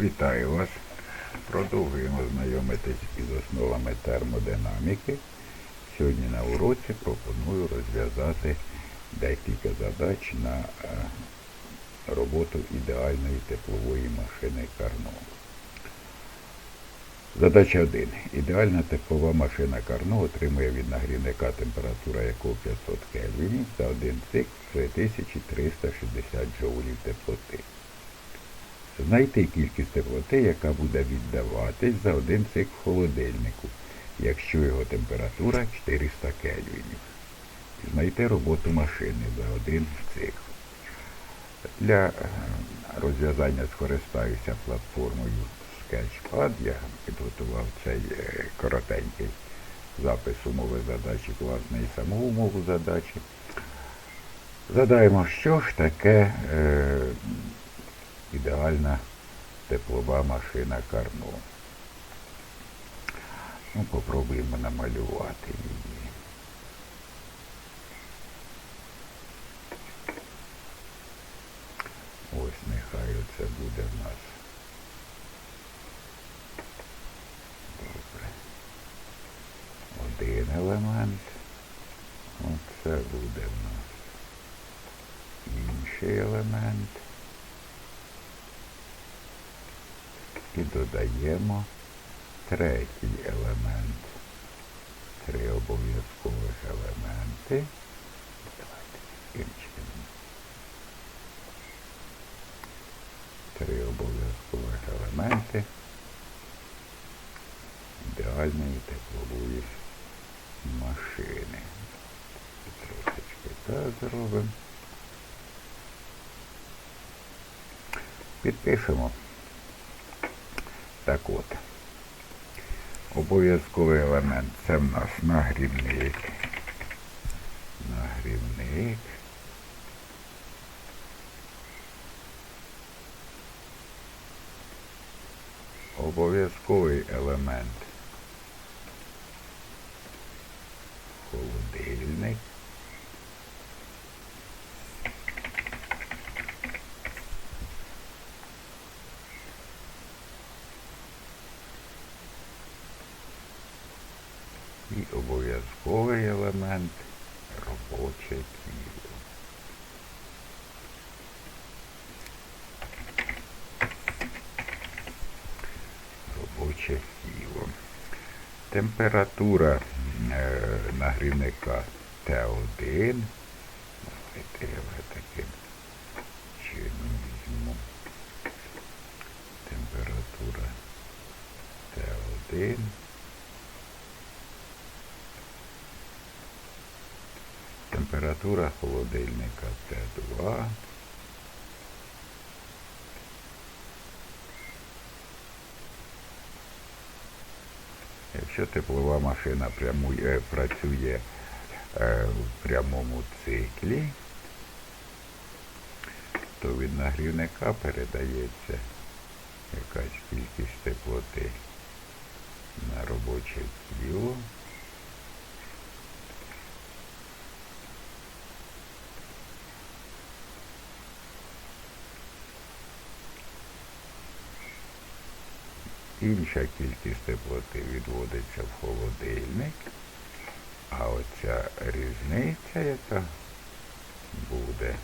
Вітаю вас. Продовжуємо знайомитись із основами термодинаміки. Сьогодні на уроці пропоную розв'язати декілька задач на е, роботу ідеальної теплової машини Карно. Задача 1. Ідеальна теплова машина Карно отримує від нагрівника температура якого 500 кельвінів за один цикл 3360 джоулів теплоти. Знайти кількість теплоти, яка буде віддаватись за один цикл в холодильнику, якщо його температура 400 кельвінів. Знайти роботу машини за один цикл. Для е, розв'язання скористаюся платформою Sketchpad. Я підготував цей е, коротенький запис умови задачі, власне, і саму умову задачі. Задаємо, що ж таке е, ідеальна теплова машина Карно. Ну, попробуємо намалювати її. Ось нехай оце буде в нас. Добре. Один елемент. Оце буде в нас інший елемент. І додаємо третій елемент. Три обов'язкових елементи. Давайте таким чином. Три обов'язкових елементи ідеальної теплової машини. Трошечки так зробимо. Підпишемо. Так от. Обов'язковий елемент це в нас нагрівник. Нагрівник. Обов'язковий елемент. Холодильник. І обов'язковий елемент робоче тіло. Робоче тіло. Температура е, нагрівника Т1. Давайте я вже таким чином візьму. Температура Т1. Температура холодильника Т2. Якщо теплова машина прямує, працює е, в прямому циклі, то від нагрівника передається якась кількість теплоти на робоче тіло. Інша кількість теплоти відводиться в холодильник, а оця різниця, яка буде,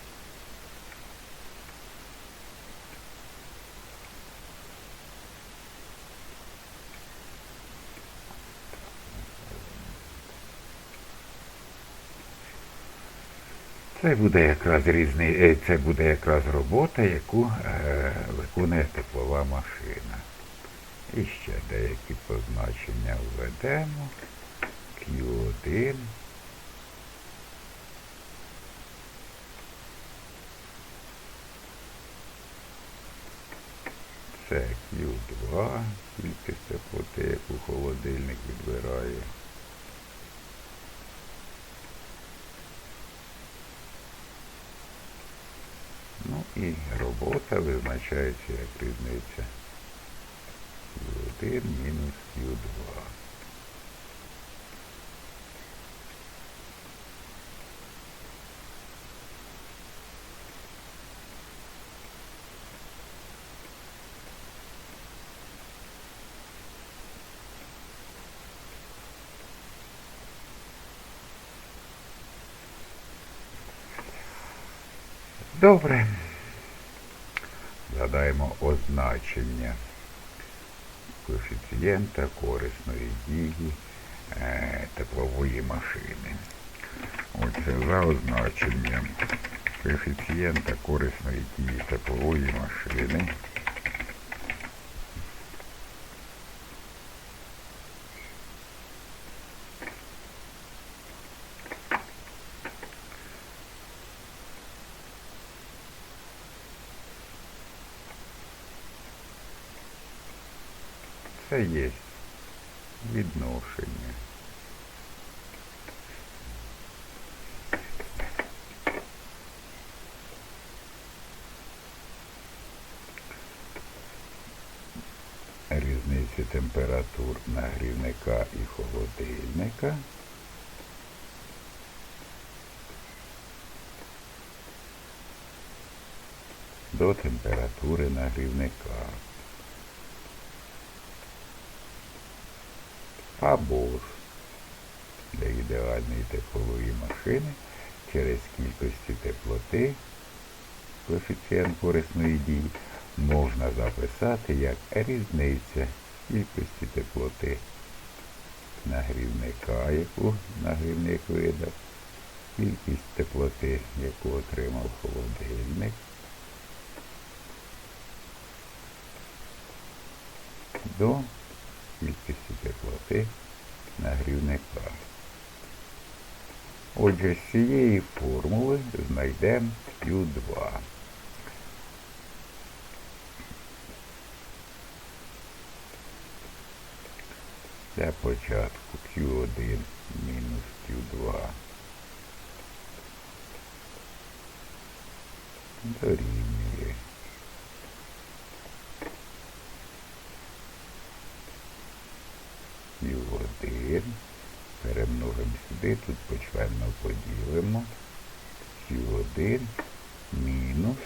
це буде якраз різний, е, це буде якраз робота, яку е, виконує теплова машина. І ще деякі позначення введемо. Q1. Це Q2, кількість теплоти, яку холодильник відбирає. Ну і робота визначається як різниця Q1 мінус Q2. Добре. Задаємо означення коефіцієнта корисної дії е, теплової машини. Оце за означенням коефіцієнта корисної дії теплової машини. Це є відношення. Різниці температур нагрівника і холодильника. До температури нагрівника. Або ж для ідеальної теплової машини через кількості теплоти коефіцієнт корисної дії можна записати як різниця кількості теплоти нагрівника, яку нагрівник видав, кількість теплоти, яку отримав холодильник. До кількості теплоти нагрівника. Отже, з цієї формули знайдемо Q2. Для початку Q1 мінус Q2 дорівнює Q1. Перемножимо сюди, тут почленно поділимо. Q1 мінус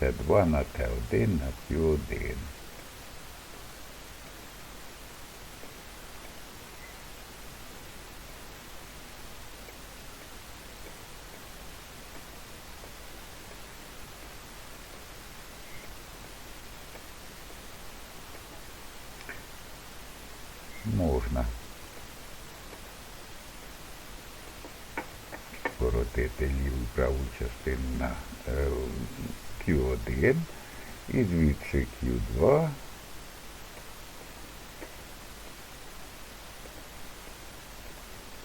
Т2 на Т1 на Q1. можна скоротити ліву і праву на е, Q1 і звідси Q2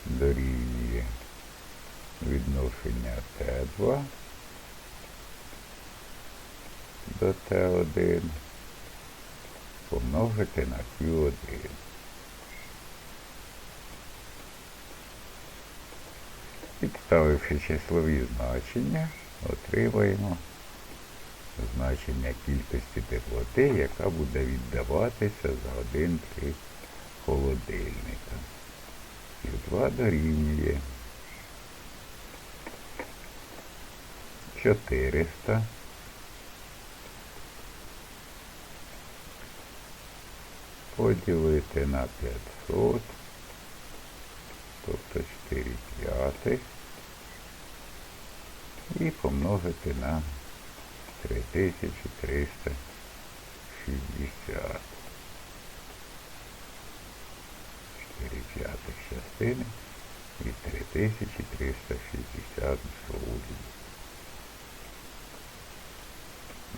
дорівнює відношення Т2 до Т1 помножити на Q1. Підставивши числові значення, отримаємо значення кількості теплоти, яка буде віддаватися за один трик холодильника. Q2 дорівнює 400 поділити на 500 тобто 4 п'ятих, і помножити на 3360. 4 п'ятих частини і 3360 джоулів.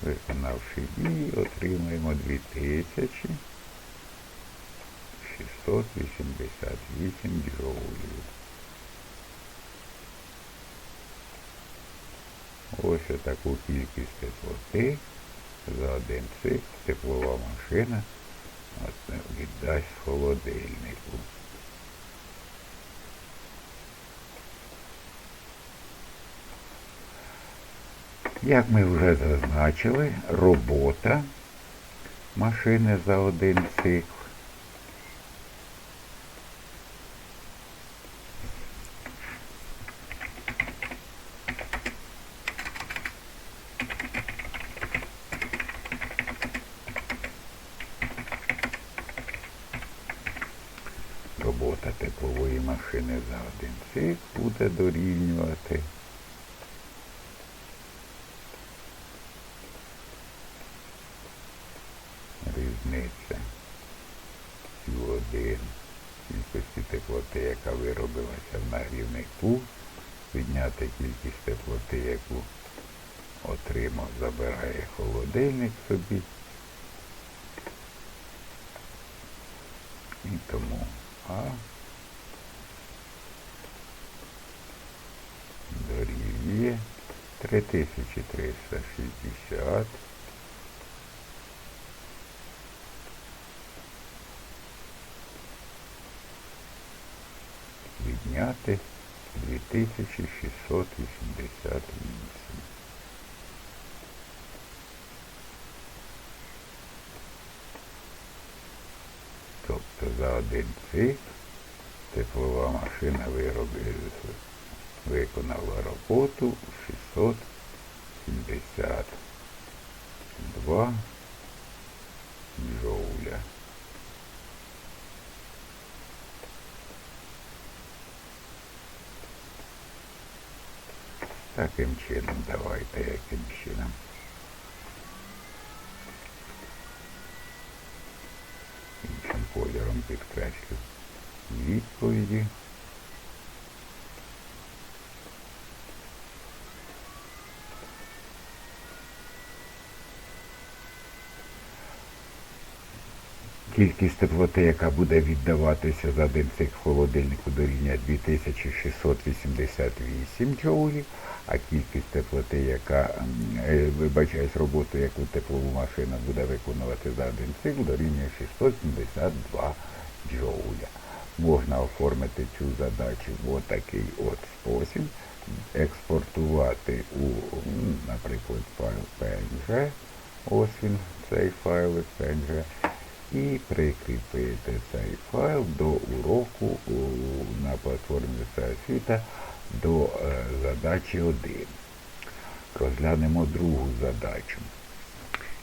Виконавши дії, отримаємо 2000. 688 джоулів. Ось таку кількість теплоти за один цикл теплова машина віддасть холодильнику. Як ми вже зазначили, робота машини за один цикл робота робота теплової машини за один цикл буде дорівнювати різниця Q1 кількості теплоти, яка виробилася в нагрівнику, відняти кількість теплоти, яку отримав, забирає холодильник собі. І тому А дорівнює 3360 відняти 2688. Тобто за один цикл теплова машина виробила, виконала роботу 672 джоуля. Таким чином, давайте яким чином. Іншим кольором підкреслю відповіді. Кількість теплоти, яка буде віддаватися за один цикл холодильнику дорівнює 2688 джоулів, а кількість теплоти, яка е, вибачаюсь, роботу, яку теплову машина буде виконувати за один цикл, дорівнює 672 джоуля. Можна оформити цю задачу в такий от спосіб, експортувати у, наприклад, файл PNG, ось він, цей файл PNG, і прикріпити цей файл до уроку на платформі «Вся освіта до е, задачі 1. Розглянемо другу задачу.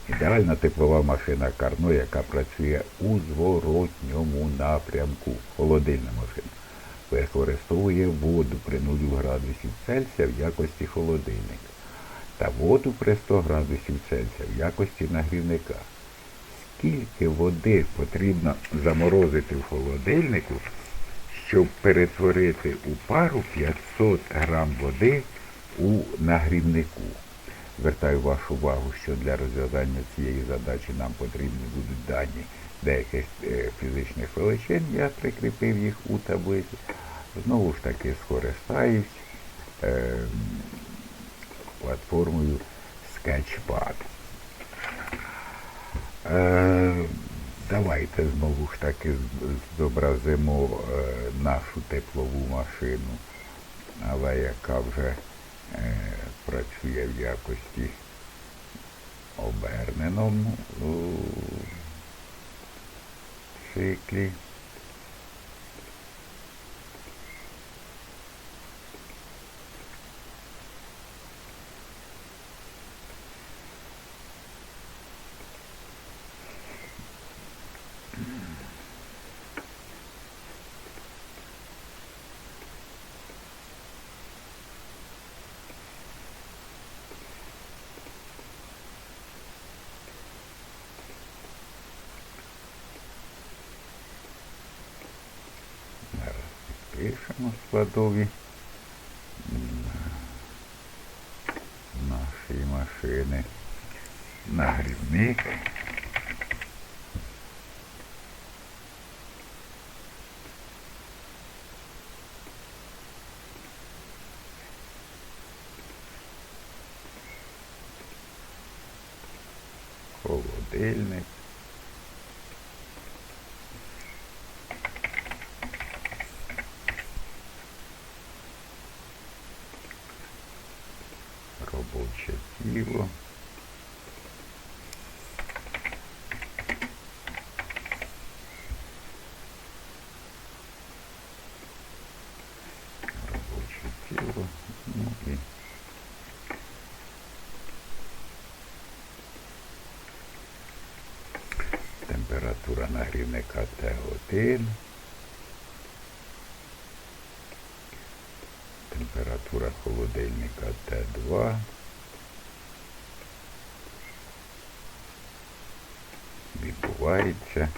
Ідеальна теплова машина Карно, яка працює у зворотньому напрямку. Холодильна машина. Використовує воду при 0 градусів Цельсія в якості холодильника та воду при 100 градусів Цельсія в якості нагрівника. Скільки води потрібно заморозити в холодильнику, щоб перетворити у пару 500 грам води у нагрівнику? Звертаю вашу увагу, що для розв'язання цієї задачі нам потрібні будуть дані деяких е, фізичних величин. Я прикріпив їх у таблиці. Знову ж таки скористаюсь е, платформою Sketchpad. Е, давайте знову ж таки зобразимо е, нашу теплову машину, але яка вже е, працює в якості оберненому циклі. Підпишемо складові нашої машини. Нагрівник. Холодильник. один. Температура холодильника Т2. Відбувається.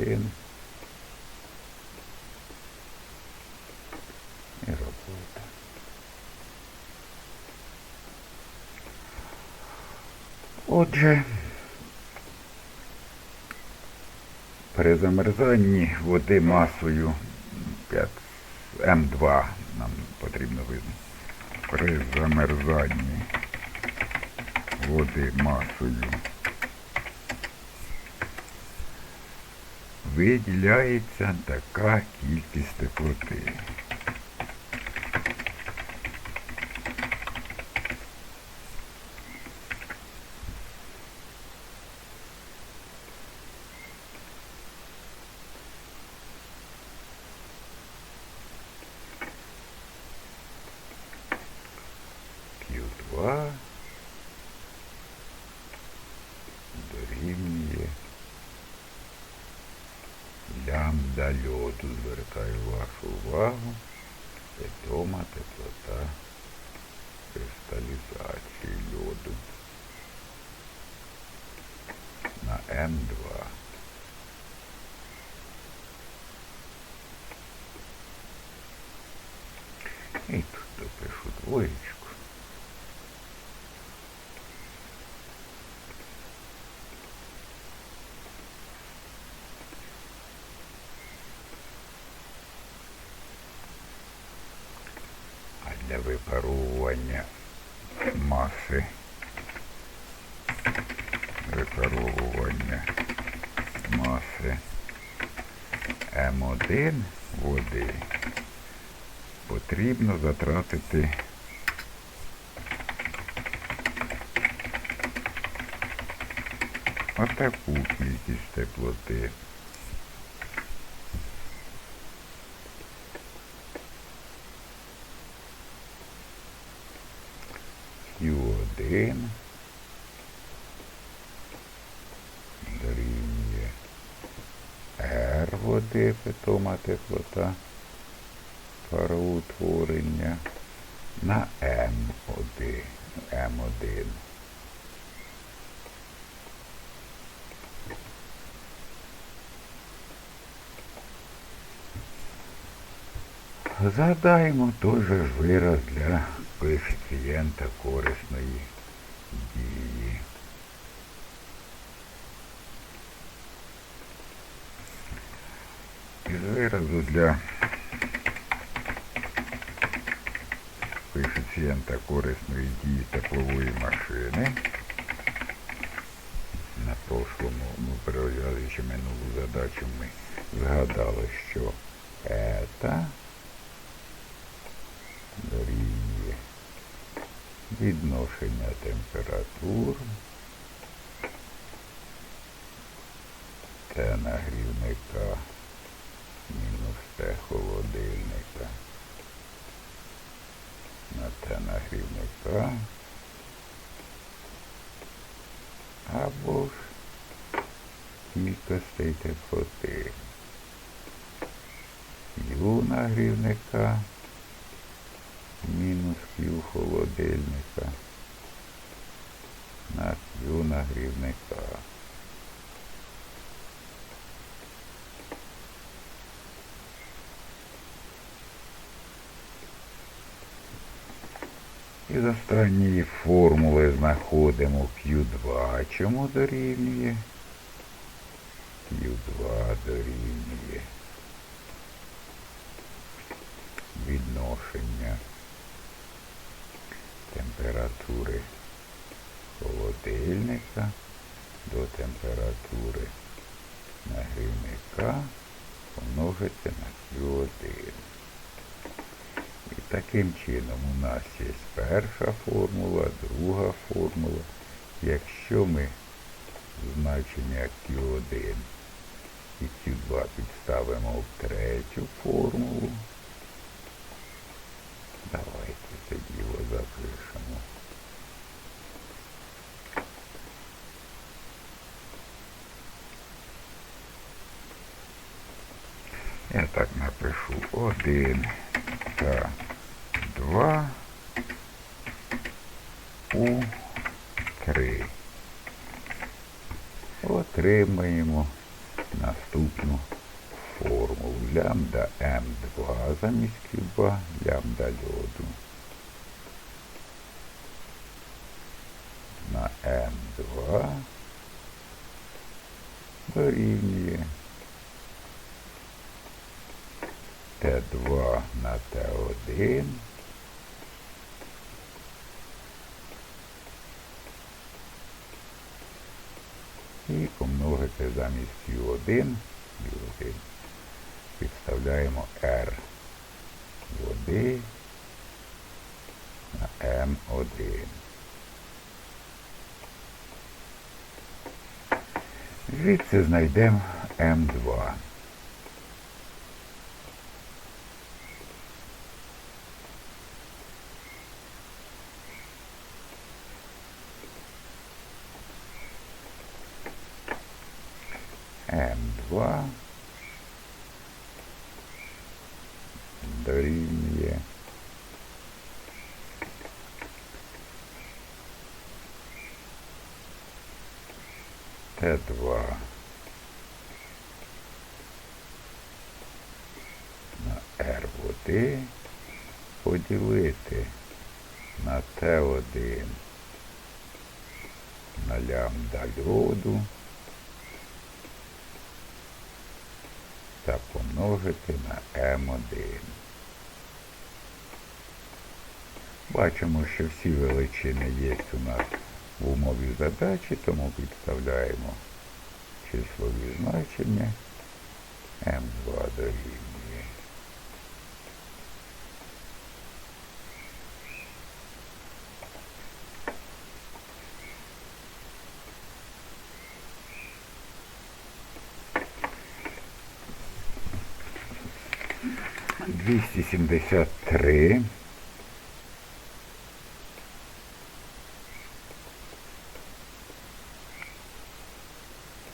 Q1. І робота. Отже, при замерзанні води масою 5 М2 нам потрібно визнати. При замерзанні води масою виділяється така кількість теплоти. Q2 дорівнює лямбда льоду. Звертаю вашу увагу. Відома теплота кристалізації льоду на М2. І тут допишу двоєчку. А для випаровування маси. Випаровування маси. М1 води. Потрібно затратити отаку кількість теплоти. Q1 дорівнює R води, питома теплота пароутворення на М1. М1. Згадаємо той же ж вираз для коефіцієнта корисної дії. Із виразу для коефіцієнта корисної дії теплової машини. На прошлому, ну, переглядаючи минулу задачу, ми згадали, що ета дорівнює відношення температур Т нагрівника мінус Т холодильника. На Т нагрівника або ж кількостей теплоти Ю нагрівника. Мінус Q холодильника. На Q нагрівника. Із останньої формули знаходимо Q2, чому дорівнює. Q2 дорівнює відношення температури холодильника до температури нагрівника помножити на Q1. І таким чином у нас є перша формула, друга формула. Якщо ми значення Q1 і Q2 підставимо в третю формулу, давайте це діло запишемо. Я так напишу 1 та 2 у 3. Отримаємо наступну формулу. Лямбда М2 замість кюба, лямбда льоду. На М2 дорівнює Т2 на Т1 і помножити замість Q1, Q1 підставляємо R води на М1. Звідси знайдемо М2. М2 дорівнює Т2 на Р води поділити на Т1 на лямбда льоду та помножити на М1. Бачимо, що всі величини є у нас в умові задачі, тому підставляємо числові значення М2 дорівнює. Двісті сімдесят три.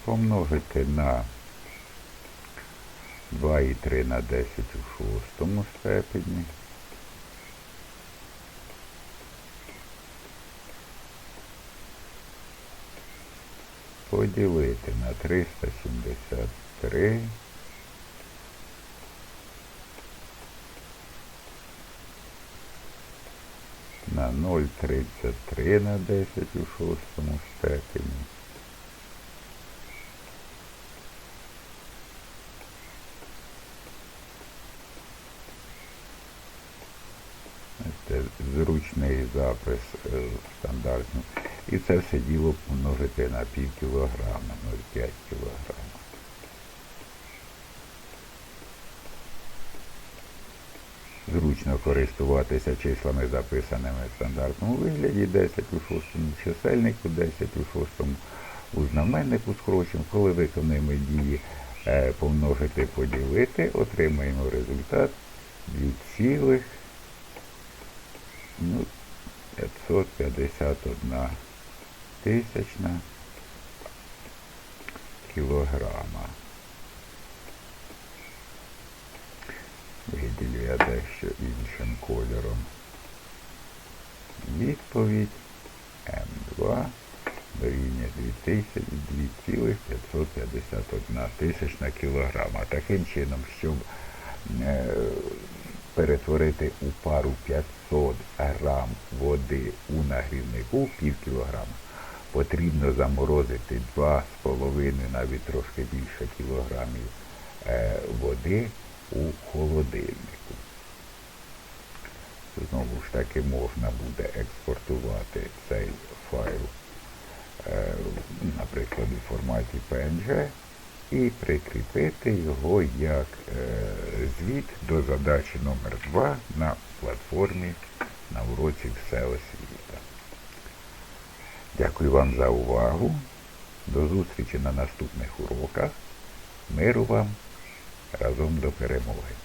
Помножити на 2,3 на 10 у шостому степені. Поділити на 373 на 0,33 на 10 у шостому степені. Це зручний запис е, стандартний. І це все діло помножити на пів кілограма, 0,5 кілограма. Зручно користуватися числами, записаними в стандартному вигляді 10 у шостому чисельнику, 10 у шостому у знаменнику скорочимо. Коли виконуємо дії е, помножити, поділити, отримаємо результат 2, ну, 551 тисячна кілограма. Виділю я дещо іншим кольором. Відповідь М2 дорівнює 2,551 тисячна кілограма. Таким чином, щоб е, перетворити у пару 500 грам води у нагрівнику пів кілограма, потрібно заморозити 2,5 навіть трошки більше кілограмів е, води у холодильнику. Знову ж таки можна буде експортувати цей файл, е, наприклад, у форматі PNG і прикріпити його як е, звіт до задачі номер 2 на платформі на уроці Все освіта. Дякую вам за увагу. До зустрічі на наступних уроках. Миру вам разом до перемоги.